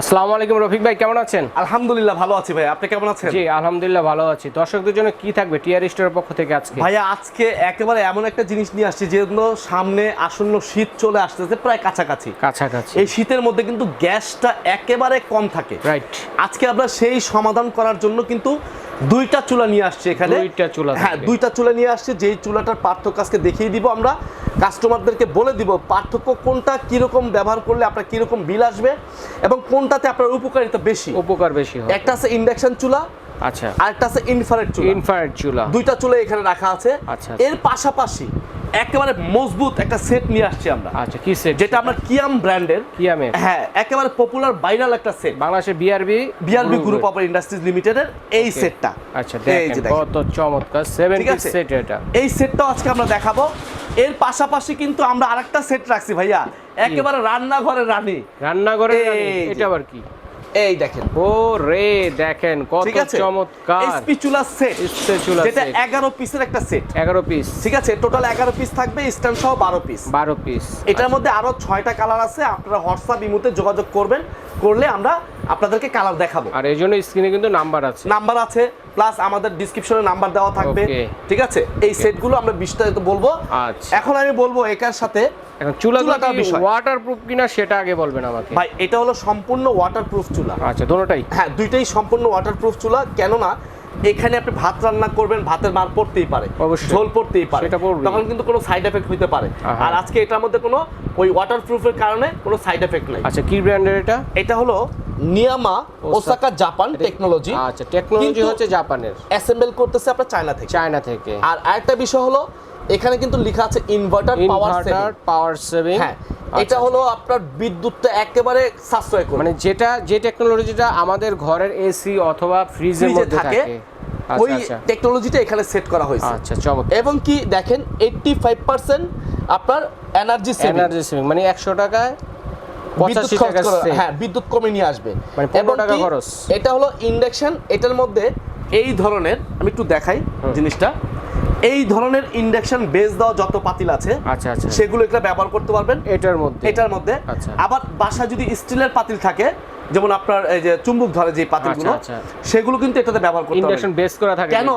আসসালামু আলাইকুম রফিক ভাই কেমন আছেন? আলহামদুলিল্লাহ ভালো আছি ভাই। আপনি কেমন আছেন? জি আলহামদুলিল্লাহ ভালো আছি। দর্শকদের জন্য কি থাকবে টিআর স্টোরের পক্ষ থেকে আজকে? ভাইয়া আজকে একেবারে এমন একটা জিনিস নিয়ে আসছি যেগুলো সামনে আসন্ন শীত চলে আসতেছে প্রায় কাছাকাছি। কাছাকাছি। এই শীতের মধ্যে কিন্তু গ্যাসটা একেবারে কম থাকে। রাইট আজকে আমরা সেই সমাধান করার জন্য কিন্তু দুইটা চুলা নিয়ে আসছে এখানে। দুইটা চুলা হ্যাঁ দুইটা চুলা নিয়ে আসছি যেই চুলাটার পার্থক্য আজকে দেখিয়ে দিব আমরা। কাস্টমারদেরকে বলে দিব পার্থক্য কোনটা কীরকম ব্যবহার করলে আপনার কীরকম বিল আসবে এবং কোনটাতে আপনার উপকারিতা বেশি। উপকার বেশি একটা আছে ইন্ডাকশন চুলা আচ্ছা। আরেকটা আছে ইনফ্রারেড চুলা। ইনফ্রারেড চুলা। দুইটা চুলা এখানে রাখা আছে। আচ্ছা, এর পাশাপাশি একেবারে মজবুত একটা সেট নিয়ে আসছি আমরা। আচ্ছা কি সেট যেটা আমরা কিয়াম ব্র্যান্ডের কিয়ামে হ্যাঁ একেবারে পপুলার ভাইরাল একটা সেট বাংলাদেশের BRB BRB group of industries লিমিটেডের এই সেটটা আচ্ছা দেখেন। কত চমৎকার সেভেন ঠিক পিস আছে? সেট এটা। এই সেটটাও আজকে আমরা দেখাবো। এর পাশাপাশি কিন্তু আমরা আরেকটা সেট রাখছি ভাইয়া। একেবারে রান্নাঘরের রানী। রান্নাঘরে এই যে। এটা আবার কি? এই দেখেন ও রে দেখেন কত চমৎকার। এসপি চুলা সেট চুলা যেটা set। এগারো পিসের একটা সেট এগারো পিস ঠিক আছে টোটাল এগারো পিস থাকবে স্ট্যান্ড সহ বারো পিস বারো পিস এটার মধ্যে আরও 6টা কালার আছে আপনারা হোয়াটসঅ্যাপ ইমোতে যোগাযোগ করবেন করলে আমরা আপনাদেরকে কালার দেখাবো। আর এই জন্য স্ক্রিনে কিন্তু নাম্বার আছে। নাম্বার আছে। প্লাস আমাদের ডিসক্রিপশনে নাম্বার দেওয়া থাকবে। ঠিক আছে? এই সেটগুলো আমরা বিস্তারিত বলব। আচ্ছা। এখন আমি বলব একার সাথে এখন চুলাটা চুলাটার বিষয়। ওয়াটার কিনা সেটা আগে বলবেন আমাকে। ভাই এটা হলো সম্পূর্ণ ওয়াটারপ্রুফ চুলা। আচ্ছা হ্যাঁ দুইটাই সম্পূর্ণ ওয়াটারপ্রুফ চুলা। কেননা এখানে আপনি ভাত রান্না করবেন ভাতের মার পড়তেই পারে। অবশ্যই। ঝোল পড়তেই পারে। তখন কিন্তু কোনো সাইড এফেক্ট হইতে পারে। আর আজকে এটার মধ্যে কোনো ওই ওয়াটারপ্রুফের কারণে কোনো সাইড এফেক্ট নাই। আচ্ছা কি ব্র্যান্ডের এটা? এটা হলো নিয়ামা ওসাকা জাপান টেকনোলজি আচ্ছা টেকনোলজি হচ্ছে জাপানের অ্যাসেম্বল করতেছে আপনার চায়না থেকে। চায়না থেকে। আর আরেকটা বিষয় হলো এখানে কিন্তু লেখা আছে inverter power inverter power saving হ্যাঁ এটা হলো আপনার বিদ্যুৎটা একেবারে সাশ্রয় করে। মানে যেটা যে টেকনোলজিটা আমাদের ঘরের এসি অথবা ফ্রিজের মধ্যে থাকে ওই আচ্ছা আচ্ছা। টেকনোলজিটা এখানে সেট করা হয়েছে। আচ্ছা চমৎকার। এবং কি দেখেন এইটটি ফাইভ পার্সেন্ট আপনার এনার্জি সেভিং এনার্জি সেভিং মানে একশো টাকায় বিদ্যুৎ খরচ। হ্যাঁ বিদ্যুৎ কমে নিয়ে আসবে মানে 15 এবং টাকা খরচ। এটা হলো ইন্ডাকশন এটার মধ্যে এই ধরনের আমি একটু দেখাই জিনিসটা এই ধরনের ইন্ডাকশন বেস দেওয়া যত পাতিল আছে আচ্ছা আচ্ছা সেগুলো এগুলো ব্যবহার করতে পারবেন এটার মধ্যে এটার মধ্যে আচ্ছা। আবার বাসা যদি স্টিলের পাতিল থাকে যেমন আপনার এই যে চুম্বক ধরে যে পাতিলগুলো আচ্ছা, আচ্ছা। সেগুলো কিন্তু এটাতে ব্যবহার করতে ইন্ডাকশন বেস করা থাকে কেন।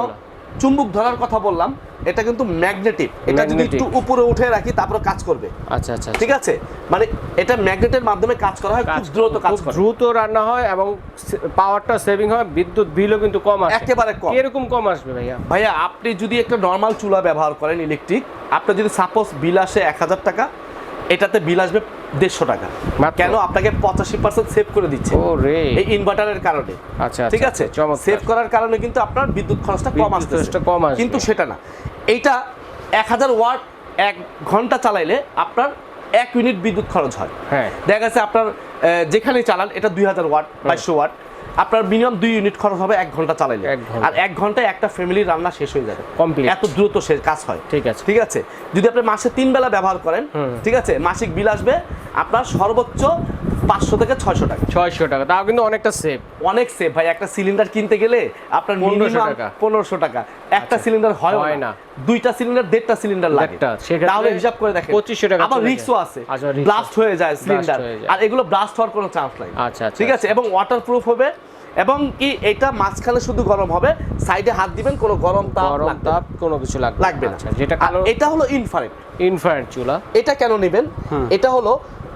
চুম্বক ধরার কথা বললাম এটা কিন্তু ম্যাগনেটিক। এটা যদি একটু উপরে উঠে রাখি তারপর কাজ করবে। আচ্ছা আচ্ছা ঠিক আছে? মানে এটা ম্যাগনেটের মাধ্যমে কাজ করা হয় খুব দ্রুত কাজ করে। দ্রুত রান্না হয় এবং পাওয়ারটা সেভিং হয় বিদ্যুৎ বিলও কিন্তু কম আসে। একেবারে কম। এরকম কম আসবে ভাইয়া? ভাইয়া আপনি যদি একটা নর্মাল চুলা ব্যবহার করেন ইলেকট্রিক আপনার যদি সাপোজ বিল আসে এক হাজার টাকা এটাতে বিল আসবে দেড়শো টাকা? কেন? আপনাকে পঁচাশি পার্সেন্ট সেভ করে দিচ্ছে। এই ইনভার্টারের কারণে। আচ্ছা ঠিক আচ্ছা, আছে? সেভ করার কারণে কিন্তু আপনার বিদ্যুৎ খরচটা কম আসছে কম। কিন্তু সেটা না। এইটা এক হাজার ওয়াট এক ঘণ্টা চালাইলে আপনার এক ইউনিট বিদ্যুৎ খরচ হয়। হ্যাঁ। দেখা গেছে আপনার যেখানে চালান এটা দুই হাজার ওয়াট বাইশো ওয়াট। আপনার মিনিমাম দুই ইউনিট খরচ হবে এক ঘণ্টা চালাইলে। আর এক ঘন্টায় একটা ফ্যামিলির রান্না শেষ হয়ে যাবে। কমপ্লিট এত দ্রুত শেষ কাজ হয়। ঠিক আছে। ঠিক আছে? যদি আপনি মাসে তিন বেলা ব্যবহার করেন ঠিক আছে? মাসিক বিল আসবে। আপনার সর্বোচ্চ পাঁচশো থেকে ছয়শো টাকা। ছয়শো টাকা তাও কিন্তু অনেকটা সেভ অনেক সেভ ভাই একটা সিলিন্ডার কিনতে গেলে আপনার 1500 মিনিমাম টাকা। পনেরোশো টাকা। একটা আচ্ছা। সিলিন্ডার হয় হয় না। দুইটা সিলিন্ডার দেড়টা সিলিন্ডার লাগে। তাহলে হিসাব করে দেখেন 2500 টাকা আবার রিক্সও আছে। আচ্ছা, ব্লাস্ট হয়ে যায় সিলিন্ডার। আর এগুলো ব্লাস্ট হওয়ার কোনো চান্স নাই। আচ্ছা আচ্ছা ঠিক আছে? এবং ওয়াটারপ্রুফ হবে। এবং কি এটা মাঝখানে শুধু গরম হবে সাইডে হাত দিবেন কোনো গরম তাপ গরম তাপ কোনো কিছু লাগবে লাগবে না। আচ্ছা, যেটা এটা হলো ইনফ্রারেড ইনফ্রারেড চুলা। এটা কেন নেবেন। এটা হলো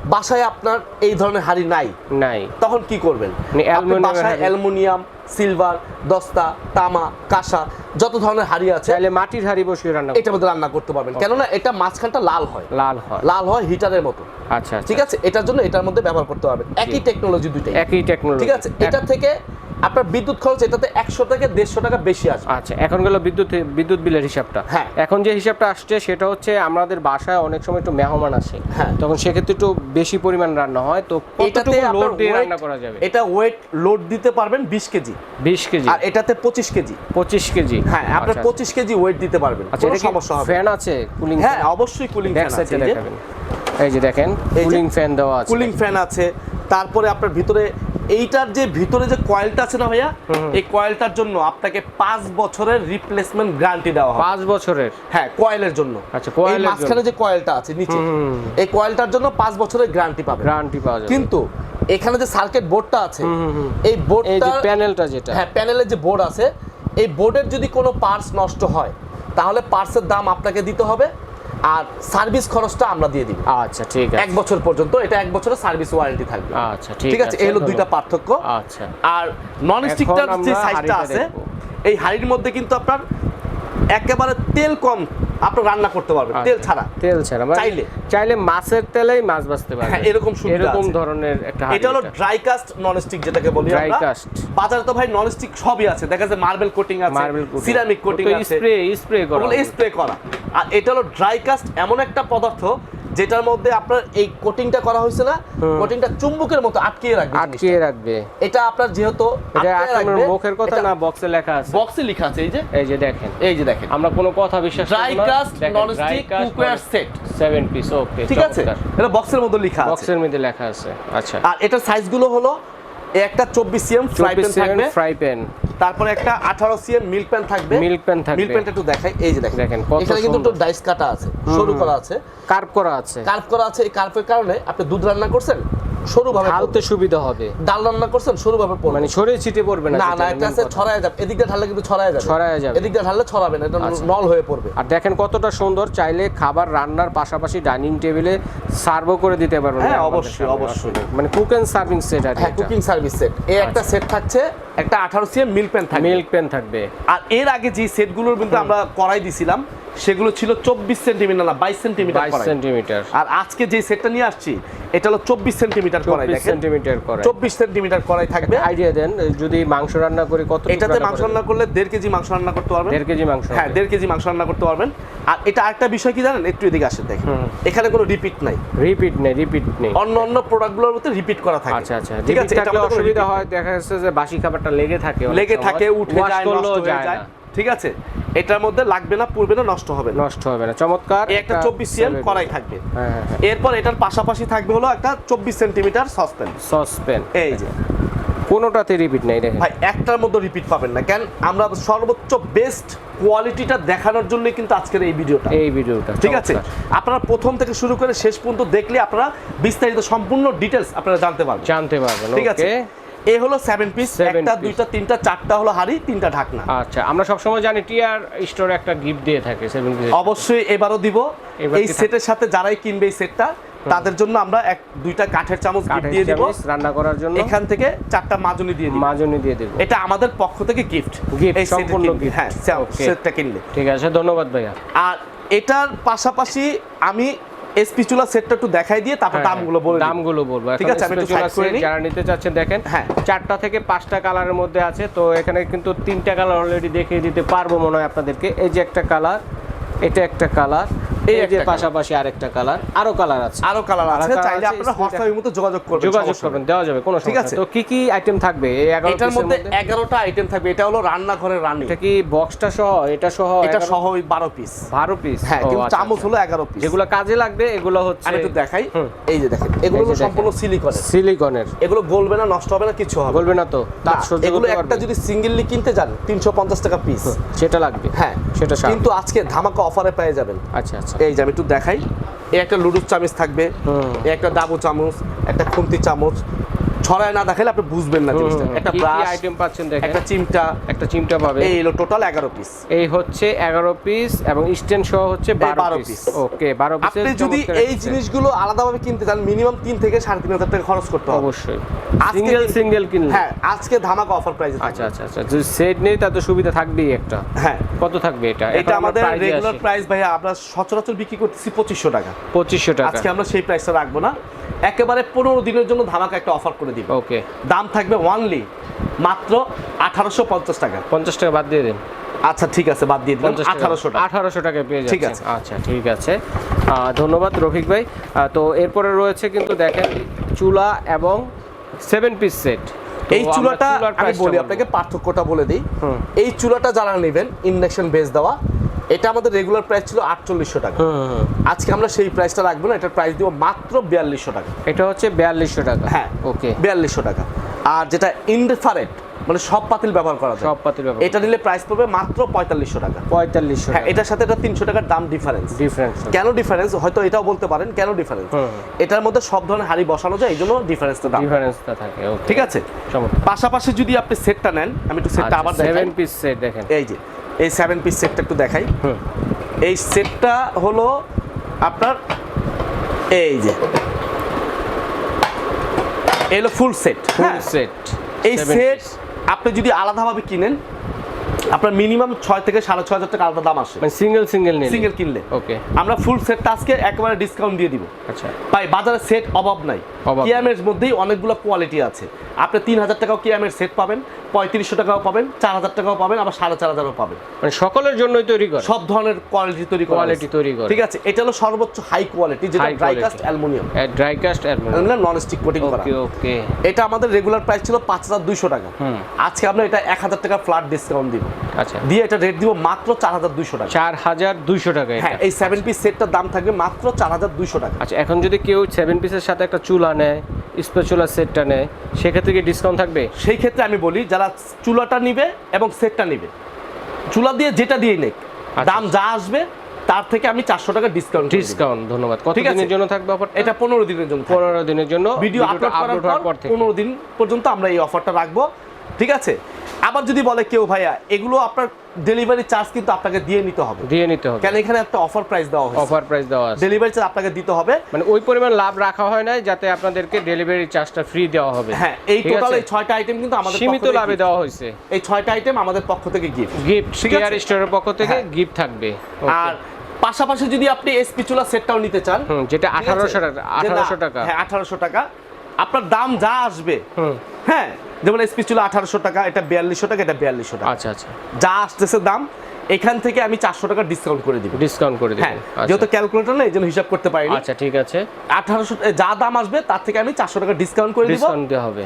বাসায় আপনার এই ধরনের হাড়ি নাই। নাই। তখন কি করবেন? মানে আপনি বাসায় অ্যালুমিনিয়াম সিলভার দস্তা তামা কাঁসা যত ধরনের হাড়ি আছে তাহলে মাটির হাড়ি বসিয়ে রান্না এটা এটার মধ্যে রান্না করতে পারবেন। কেননা এটা মাঝখানটা লাল হয়। লাল হয়। লাল হয় হিটারের মতো। আচ্ছা আচ্ছা। ঠিক আছে? এটার জন্য এটার মধ্যে ব্যবহার করতে পারবেন। একই টেকনোলজি দুটো একই টেকনোলজি। ঠিক আছে? এটা থেকে আপনার বিদ্যুৎ খরচ এটাতে একশো থেকে দেড়শো টাকা বেশি আসবে। আচ্ছা এখন গেল বিদ্যুৎ বিদ্যুৎ বিলের হিসাবটা। হ্যাঁ। এখন যে হিসাবটা আসছে সেটা হচ্ছে আমাদের বাসায় অনেক সময় একটু মেহমান আসে। হ্যাঁ। তখন সেক্ষেত্রে একটু বেশি পরিমাণ রান্না হয়। তো এটাতে লোড দিয়ে রান্না করা যাবে? এটা ওয়েট লোড দিতে পারবেন বিশ কেজি। বিশ কেজি। আর এটাতে পঁচিশ কেজি। পঁচিশ কেজি। হ্যাঁ আপনার আচ্ছা, পঁচিশ কেজি ওয়েট দিতে পারবেন। আচ্ছা কোনো এটা সমস্যা হবে ফ্যান আছে? কুলিং হ্যাঁ অবশ্যই কুলিং ফ্যান আছে এই যে। দেখাবেন। এই যে দেখেন কুলিং ফ্যান দেওয়া আছে কুলিং ফ্যান আছে। তারপরে আপনার ভিতরে এইটার যে ভিতরে যে কয়েলটা আছে না ভাইয়া এই কয়েলটার জন্য আপনাকে পাঁচ বছরের রিপ্লেসমেন্ট গ্যারান্টি দেওয়া হবে। পাঁচ বছরের? হ্যাঁ কয়েলের জন্য। আচ্ছা, মাঝখানে যে কয়েলটা আছে নিচে। এই কয়েলটার জন্য পাঁচ বছরের গ্যারান্টি পাবে গ্যারান্টি পাওয়া যাবে। কিন্তু এখানে যে সার্কিট বোর্ডটা আছে হুম, হুম। এই বোর্ডটা প্যানেলটা যেটা। হ্যাঁ প্যানেলের যে বোর্ড আছে এই বোর্ডের যদি কোনো পার্টস নষ্ট হয় তাহলে পার্টসের দাম আপনাকে দিতে হবে। আর সার্ভিস খরচটা আমরা দিয়ে দিই আচ্ছা ঠিক আছে। এক বছর পর্যন্ত এটা এক বছরের সার্ভিস ওয়ারেন্টি থাকবে। আচ্ছা ঠিক ঠিক আছে এই হলো দুইটা পার্থক্য। আচ্ছা। আর নন স্টিকটার যে সাইজটা আছে এই হাড়ির মধ্যে কিন্তু আপনার একেবারে তেল কম আপনি রান্না করতে পারবেন তেল আচ্ছা, ছাড়া। তেল ছাড়া মানে চাইলে। চাইলে মাছের তেলেই মাছ ভাজতে পারবেন। হ্যাঁ, এরকম সুবিধা এরকম ধরনের একটা এটা হলো ড্রাই কাস্ট ননস্টিক যেটাকে বলি আমরা। ড্রাই কাস্ট বাজারে তো ভাই ননস্টিক সবই আছে। দেখা যায় মার্বেল কোটিং আছে মার্বেল সিরামিক কোটিং আছে। স্প্রে স্প্রে করা স্প্রে করা। আর এটা হলো ড্রাই কাস্ট এমন একটা পদার্থ যেটার মধ্যে আপনার এই কোটিংটা করা হয়েছে না কোটিংটা চুম্বকের মতো আটকিয়ে রাখবে আটকিয়ে রাখবে। এটা আপনার যেহেতু এটা আপনার মুখের কথা না বক্সে লেখা আছে। বক্সে লেখা আছে এই যে। এই যে দেখেন। এই যে দেখেন। আমরা কোনো কথা বিশ্বাস করি dry cast non stick cookware set seven piece okay ঠিক আছে? এটা বক্সের মধ্যে লেখা আছে। বক্সের মধ্যে লেখা আছে। আচ্ছা। আর এটার সাইজগুলো হলো একটা চব্বিশ সিএম ফ্রাই প্যান থাকবে। ফ্রাই প্যান তারপরে একটা আঠারো সিএম মিল্ক প্যান থাকবে। মিল্ক প্যান থাকবে। মিল্ক প্যানটা একটু দেখাই। এই যে দেখেন। দেখেন, এখানে কিন্তু একটু ডাইস কাটা আছে সরু করা আছে। কার্ভ করা আছে। কার্ভ করা আছে। এই কার্ভের কারণে আপনি দুধ রান্না করছেন সরু ভাবে ঢালতে সুবিধা হবে। ডাল রান্না করছেন সরু ভাবে পড়বে। মানে ছড়িয়ে ছিটে পড়বে না না না এটা আছে ছড়ায় যাবে। এদিক দিয়ে ঢাললে কিন্তু ছড়ায় যাবে। ছড়ায় যাবে। এদিক দিয়ে ঢাললে ছড়াবে না এটা আচ্ছা। নল হয়ে পড়বে। আর দেখেন কতটা সুন্দর চাইলে খাবার রান্নার পাশাপাশি ডাইনিং টেবিলে সার্ভও করে দিতে পারবেন হ্যাঁ, অবশ্যই, অবশ্যই। মানে কুক এন্ড সার্ভিং সেট আর হ্যাঁ কুকিং সার্ভিস সেট এই একটা সেট থাকছে একটা আঠারো সিএম মিল্ক প্যান থাকবে। মিল্ক প্যান থাকবে। আর এর আগে যে সেটগুলোর কিন্তু আমরা করাই দিছিলাম সেগুলো ছিল চব্বিশ সেন্টিমিটার না বাইশ সেন্টিমিটার বাইশ করাই। সেন্টিমিটার। আর আজকে যে সেটটা নিয়ে আসছি এটা হলো চব্বিশ সেন্টিমিটার করাই সেন্টিমিটার করে চব্বিশ সেন্টিমিটার করাই থাকবে। আইডিয়া দেন যদি মাংস রান্না করি কত এটাতে মাংস রান্না করলে দেড় কেজি মাংস রান্না করতে পারবেন। দেড় কেজি মাংস হ্যাঁ দেড় কেজি মাংস রান্না করতে পারবেন। আর এটা আরেকটা বিষয় কি জানেন? একটু এদিকে আসেন দেখেন। এখানে কোনো রিপিট নাই। রিপিট নেই রিপিট নেই। অন্য অন্য প্রোডাক্টগুলোর মধ্যে রিপিট করা থাকে। আচ্ছা আচ্ছা। ঠিক আছে এটা অসুবিধা হয় দেখা যাচ্ছে যে বাসি খাবারটা লেগে থাকে লেগে থাকে উঠে যায় নষ্ট হয়ে যায় ঠিক আছে? এটার মধ্যে লাগবে না পুড়বে না নষ্ট হবে নষ্ট হবে না। চমৎকার একটা চব্বিশ সিএম করাই থাকবে। হ্যাঁ হ্যাঁ এরপর এটার পাশাপাশি থাকবে হলো একটা চব্বিশ সেন্টিমিটার সসপ্যান। সসপ্যান। এই যে। কোনোটাতে রিপিট নেই দেখেন। ভাই একটার মধ্যে রিপিট পাবেন না। কেন? আমরা সর্বোচ্চ বেস্ট কোয়ালিটিটা দেখানোর জন্য কিন্তু আজকের এই ভিডিওটা। এই ভিডিওটা ঠিক আছে? আপনারা প্রথম থেকে শুরু করে শেষ পর্যন্ত দেখলে আপনারা বিস্তারিত সম্পূর্ণ ডিটেলস আপনারা জানতে পারবেন। জানতে পারবেন ঠিক আছে? এ হলো সেভেন পিস একটা দুইটা তিনটা চারটা হলো হাড়ি তিনটা ঢাকনা। আচ্ছা আমরা সবসময় জানি টিআর স্টোরে একটা গিফট দিয়ে থাকে সেভেন পিস অবশ্যই এবারও দিব। এই সেটের সাথে যারাই কিনবে এই সেটটা তাদের জন্য আমরা এক দুইটা কাঠের চামচ দিয়ে দিব। রান্না করার জন্য। এখান থেকে চারটা মাজনি দিয়ে দিব। মাজনি দিয়ে দেব। এটা আমাদের পক্ষ থেকে গিফট এই সম্পূর্ণ gift। হ্যাঁ. সেটটা কিনলে। ঠিক আছে ধন্যবাদ ভাইয়া। আর এটার পাশাপাশি আমি এসপি চুলা সেটটা একটু দেখাই দিয়ে তারপর হ্যাঁ, দামগুলো বলব। দামগুলো বলব ঠিক আছে, আমি একটু spatula করে নিই। যারা নিতে চাচ্ছেন দেখেন হ্যাঁ। চারটা থেকে পাঁচটা কালারের মধ্যে আছে তো এখানে কিন্তু তিনটা কালার অলরেডি দেখিয়ে দিতে পারব মনে হয় আপনাদেরকে এই যে একটা কালার এটা একটা কালার এই এই যে পাশাপাশি আরেকটা কালার আরও কালার আছে। আরও কালার আছে চাইলে আপনারা হোয়াটসঅ্যাপের মতো যোগাযোগ করবেন যোগাযোগ করবেন দেওয়া যাবে কোনো ঠিক ঠিক আছে। আছে তো কি কি আইটেম থাকবে? এই এগারো এটার মধ্যে এগারোটা আইটেম থাকবে এটা হলো রান্নাঘরের রান্নি এটা কি বক্সটা সহ এটা সহ এটা সহ ওই বারো পিস বারো পিস হ্যাঁ কিন্তু চামচ হলো এগারো পিস যেগুলো কাজে লাগবে এগুলো হচ্ছে আমি একটু দেখাই। এই যে দেখেন এগুলো সম্পূর্ণ সিলিকনের সিলিকনের এগুলো গলবে না নষ্ট হবে না কিছু হবে না। বলবে না তো তার সহ্য এগুলো একটা যদি সিঙ্গেললি কিনতে যান তিনশো পঞ্চাশ টাকা পিস সেটা লাগবে। হ্যাঁ সেটা কিন্তু আজকে ধামাকা অফারে পেয়ে যাবেন। আচ্ছা আচ্ছা। এই যে আমি একটু দেখাই। এই একটা লুডুর চামচ থাকবে এই একটা ডাবু চামচ একটা খুন্তি চামচ ছড়ায় না দেখালে আপনি বুঝবেন না জিনিসটা। একটা ব্রাশ আইটেম পাচ্ছেন দেখেন? একটা চিমটা। একটা চিমটা পাবে এই হলো টোটাল এগারো পিস এই হচ্ছে এগারো পিস এবং স্ট্যান্ড সহ হচ্ছে 12 পিস ওকে বারো পিস আপনি যদি এই জিনিসগুলো আলাদাভাবে কিনতে চান মিনিমাম তিন থেকে সাড়ে তিন হাজার টাকা খরচ করতে হবে। অবশ্যই। সিঙ্গেল সিঙ্গেল কিনলে। হ্যাঁ আজকে ধামাকা অফার প্রাইস আচ্ছা আচ্ছা আচ্ছা। যদি সেট নেই তাতে সুবিধা থাকবেই একটা। হ্যাঁ। কত থাকবে এটা? এটা আমাদের রেগুলার প্রাইস ভাইয়া আমরা সচরাচর বিক্রি করতেছি পঁচিশশো টাকা। পঁচিশশো টাকা। আজকে আমরা সেই প্রাইসটা রাখব না। একেবারে পনেরো দিনের জন্য ধামাকা একটা অফার করে দিব। ওকে দাম থাকবে ওয়ানলি মাত্র আঠারোশো পঞ্চাশ টাকা। পঞ্চাশ টাকা বাদ দিয়ে দিন। আচ্ছা ঠিক আছে বাদ দিয়ে দিলাম। আঠারোশো টাকা। আঠারোশো টাকা পেয়ে ঠিক আছে। আচ্ছা ঠিক আছে। ধন্যবাদ রফিক ভাই। তো এরপরে রয়েছে কিন্তু দেখেন চুলা এবং সেভেন পিস সেট এই চুলাটা আমি বলি আপনাকে পার্থক্যটা বলে দিই। এই চুলাটা যারা নেবেন ইন্ডাকশন বেস দেওয়া এটা আমাদের রেগুলার প্রাইস ছিল আটচল্লিশশো টাকা। আজকে আমরা সেই প্রাইসটা রাখব না এটার প্রাইস দিব মাত্র বিয়াল্লিশশো টাকা। এটা হচ্ছে বিয়াল্লিশশো টাকা। হ্যাঁ ওকে বিয়াল্লিশশো টাকা। আর যেটা ইনফারেট মানে সব পাতিল ব্যবহার করা যায়। সব পাতিল ব্যবহার এটা নিলে প্রাইস পড়বে মাত্র পঁয়তাল্লিশশো টাকা। পঁয়তাল্লিশশো হ্যাঁ এটার সাথে এটা তিনশো টাকার দাম ডিফারেন্স ডিফারেন্স কেন ডিফারেন্স হয়তো এটাও বলতে পারেন কেন ডিফারেন্স এটার মধ্যে সব ধরনের হাড়ি বসানো যায় এই জন্য ডিফারেন্সটা দাম। ডিফারেন্সটা থাকে ঠিক আছে? পাশাপাশি যদি আপনি সেটটা নেন আমি একটু সেটটা আবার দেখাই। সেভেন পিস সেট দেখেন। এই যে এই সেভেন পিস সেটটা একটু দেখাই। হুম। এই সেটটা হলো আপনার এই যে। এই হলো ফুল সেট ফুল সেট এই সেট আপনি যদি আলাদাভাবে কিনেন আপনার মিনিমাম ছয় থেকে সাড়ে ছয় হাজার টাকা আলাদা দাম আসে। মানে সিঙ্গেল সিঙ্গেল সিঙ্গেল কিনলে। ওকে আমরা ফুল সেটটা আজকে একেবারে ডিসকাউন্ট দিয়ে দিব। আচ্ছা। ভাই বাজারে সেট অভাব নাই। কিয়ামের মধ্যেই অনেকগুলো কোয়ালিটি আছে। আপনি তিন হাজার টাকাও কিয়ামের সেট পাবেন। পঁয়ত্রিশশো টাকাও পাবেন চার হাজার টাকাও পাবেন আবার সাড়ে চার হাজারও পাবেন। মানে সকলের জন্যই তৈরি করে। সব ধরনের কোয়ালিটি তৈরি করা কোয়ালিটি তৈরি করে। ঠিক আছে এটা হলো সর্বোচ্চ হাই কোয়ালিটি যেটা dry cast aluminium dry cast aluminium non stick coating করা। ওকে ওকে এটা আমাদের রেগুলার প্রাইস ছিল পাঁচ হাজার দুইশো টাকা। আজকে আমরা এটা এক হাজার টাকা ফ্ল্যাট ডিসকাউন্ট দিব। আচ্ছা। দিয়ে এটা রেট দিব মাত্র চার হাজার দুইশো টাকা। চার হাজার দুইশো টাকা হ্যাঁ এই সেভেন পিস সেটটার দাম থাকবে মাত্র চার হাজার দুইশো টাকা। আচ্ছা এখন যদি কেউ সেভেন পিসের সাথে একটা চুলা নেয় স্পেচুলার সেটটা নেয় সেক্ষেত্রে কি ডিসকাউন্ট থাকবে? সেই ক্ষেত্রে আমি বলি যারা চুলাটা নিবে এবং সেটটা নিবে। চুলা দিয়ে যেটা দিয়ে নেক আচ্ছা। দাম যা আসবে তার থেকে আমি চারশো টাকা ডিসকাউন্ট ডিসকাউন্ট ধন্যবাদ। কত। দিনের জন্য থাকবে অফার এটা পনেরো দিনের জন্য পনেরো দিনের জন্য। ভিডিও আপলোড করার পর পনেরো দিন পর্যন্ত আমরা এই অফারটা রাখব। ঠিক আছে? আবার যদি বলে কেউ ভাইয়া এগুলো আপনার ডেলিভারি চার্জ কিন্তু আপনাকে দিয়ে নিতে হবে। দিয়ে নিতে হবে। কেন? এখানে একটা অফার প্রাইস দেওয়া হয়েছে। অফার প্রাইস দেওয়া আছে। ডেলিভারি চার্জ আপনাকে দিতে হবে। মানে ওই পরিমাণ লাভ রাখা হয় না যাতে আপনাদেরকে ডেলিভারি চার্জটা ফ্রি দেওয়া হবে। হ্যাঁ এই টোটাল এই ছয়টা আইটেম কিন্তু আমাদের সীমিত পক্ষ থেকে লাভে দেওয়া হয়েছে। এই ছয়টা আইটেম আমাদের পক্ষ থেকে গিফট গিফট কেয়ার স্টোরের পক্ষ থেকে হ্যাঁ। গিফট থাকবে। আর পাশাপাশি যদি আপনি এসপি চুলা সেটটাও নিতে চান যেটা ঠিক আছে? আঠারোশো টাকা যে না, আঠারোশো টাকা। হ্যাঁ আঠারোশো টাকা। আপনার দাম যা আসবে হুম। হ্যাঁ যেমন এসপি চুলা আঠারোশো টাকা এটা বিয়াল্লিশশো টাকা এটা বিয়াল্লিশশো টাকা। আচ্ছা আচ্ছা। যা আসতেছে দাম এখান থেকে আমি চারশো টাকা ডিসকাউন্ট করে দিব। ডিসকাউন্ট করে হ্যাঁ যেহেতু ক্যালকুলেটর না এই জন্য হিসাব করতে পারিনি। আচ্ছা ঠিক আছে। আঠারোশো যা দাম আসবে তার থেকে আমি চারশো টাকা ডিসকাউন্ট করে দিব। ডিসকাউন্ট দেওয়া হবে।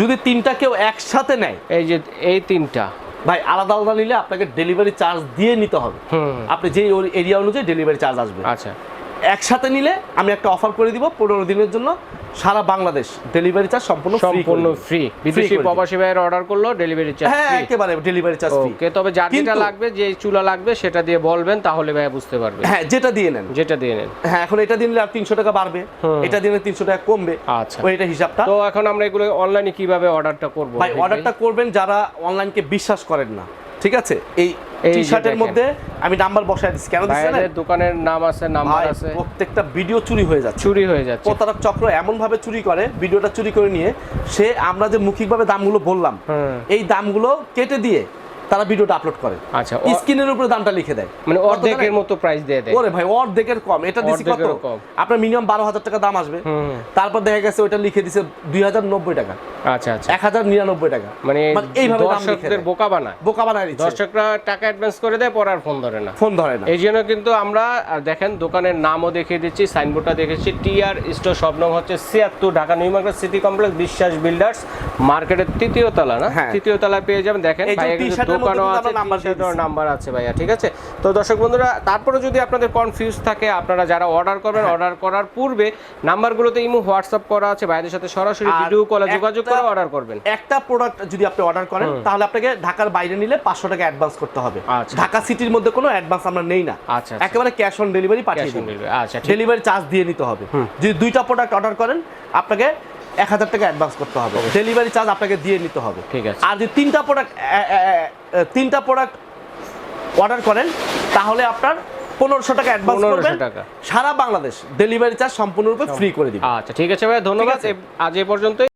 যদি তিনটা কেউ একসাথে নেয় এই যে এই তিনটা। ভাই আলাদা আলাদা নিলে আপনাকে ডেলিভারি চার্জ দিয়ে নিতে হবে। আপনি যে এরিয়া অনুযায়ী ডেলিভারি চার্জ আসবে। আচ্ছা। একসাথে নিলে আমি একটা অফার করে দিব পনেরো দিনের জন্য। সারা বাংলাদেশ ডেলিভারি চার্জ সম্পূর্ণ সম্পূর্ণ ফ্রি বিদেশি প্রবাসী ভাইয়ের অর্ডার করল ডেলিভারি চার্জ হ্যাঁ একেবারে ডেলিভারি চার্জ ফ্রি ওকে তবে যার যেটা লাগবে যে চুলা লাগবে সেটা দিয়ে বলবেন তাহলে ভাইয়া বুঝতে পারবে। হ্যাঁ যেটা দিয়ে নেন। যেটা দিয়ে নেন। হ্যাঁ এখন এটা দিলে আর তিনশো টাকা বাড়বে। এটা দিলে তিনশো টাকা কমবে। আচ্ছা। ওই এটা হিসাবটা। তো এখন আমরা এগুলো অনলাইনে কীভাবে অর্ডারটা করব? ভাই অর্ডারটা করবেন যারা অনলাইনকে বিশ্বাস করেন না। ঠিক আছে? এই টি শার্টের মধ্যে আমি নাম্বার বসায় দিচ্ছি। কেন দিচ্ছি না দোকানের নাম আছে নাম্বার আছে। প্রত্যেকটা ভিডিও চুরি হয়ে যাচ্ছে। চুরি হয়ে যাচ্ছে। প্রতারক চক্র এমন ভাবে চুরি করে ভিডিওটা চুরি করে নিয়ে সে আমরা যে মুখিকভাবে দামগুলো বললাম এই এই দামগুলো কেটে দিয়ে তারা ভিডিওটা আপলোড করে। আচ্ছা স্ক্রিনের উপরে দামটা লিখে দেয়। মানে অর্ধেকের মতো প্রাইস দিয়ে দেয়। ওরে ভাই অর্ধেকের কম। এটা দিছি কত? আপনার মিনিমাম বারো হাজার টাকা দাম আসবে। তারপর দেখা গেছে ওইটা লিখে দিছে দুই হাজার নব্বই টাকা। আচ্ছা আচ্ছা। এক হাজার নিরানব্বই টাকা। মানে মানে এইভাবে দর্শকদের। বোকা বানায়। বোকা বানায় দিচ্ছে। দর্শকরা টাকা অ্যাডভান্স করে দেয় পরে আর ফোন ধরে না। ফোন ধরে না। এই জন্য কিন্তু আমরা দেখেন দোকানের নামও দেখিয়ে দিচ্ছি সাইনবোর্ডটা দেখেছি। টিআর স্টোর সব নং হচ্ছে ছিয়াত্তর Dhaka new market city complex Biswas builders মার্কেটের তৃতীয় তলা না? হ্যাঁ। তৃতীয় তলায় পেয়ে যাবেন। দেখেন আছে নাম্বার আছে ভাইয়া ঠিক আছে? তো দর্শক বন্ধুরা তারপরে যদি আপনাদের কনফিউজ থাকে আপনারা যারা অর্ডার করবেন হ্যাঁ। অর্ডার করার পূর্বে নাম্বারগুলোতে ইমো হোয়াটসঅ্যাপ করা আছে ভাইদের সাথে সরাসরি ভিডিও কলে যোগাযোগ করে অর্ডার করবেন। একটা প্রোডাক্ট যদি আপনি অর্ডার করেন তাহলে আপনাকে ঢাকার বাইরে নিলে পাঁচশো টাকা অ্যাডভান্স করতে হবে। আচ্ছা। ঢাকা সিটির মধ্যে কোনো অ্যাডভান্স আমরা নেই না। আচ্ছা আচ্ছা। একেবারে ক্যাশ অন ডেলিভারি পাঠিয়ে দিন আচ্ছা ডেলিভারি চার্জ দিয়ে নিতে হবে। যদি দুইটা প্রোডাক্ট অর্ডার করেন আপনাকে এক হাজার টাকা অ্যাডভান্স করতে হবে। ডেলিভারি চার্জ আপনাকে দিয়ে নিতে হবে। ঠিক আছে। আর যদি তিনটা প্রোডাক্ট তিনটা প্রোডাক্ট অর্ডার করেন তাহলে আপনার পনেরোশো টাকা অ্যাডভান্স 1500 করবেন। টাকা। সারা বাংলাদেশ। ডেলিভারি চার্জ সম্পূর্ণরূপে ফ্রি করে দিবেন। আচ্ছা ঠিক আছে ভাই ধন্যবাদ। আজ এ পর্যন্তই।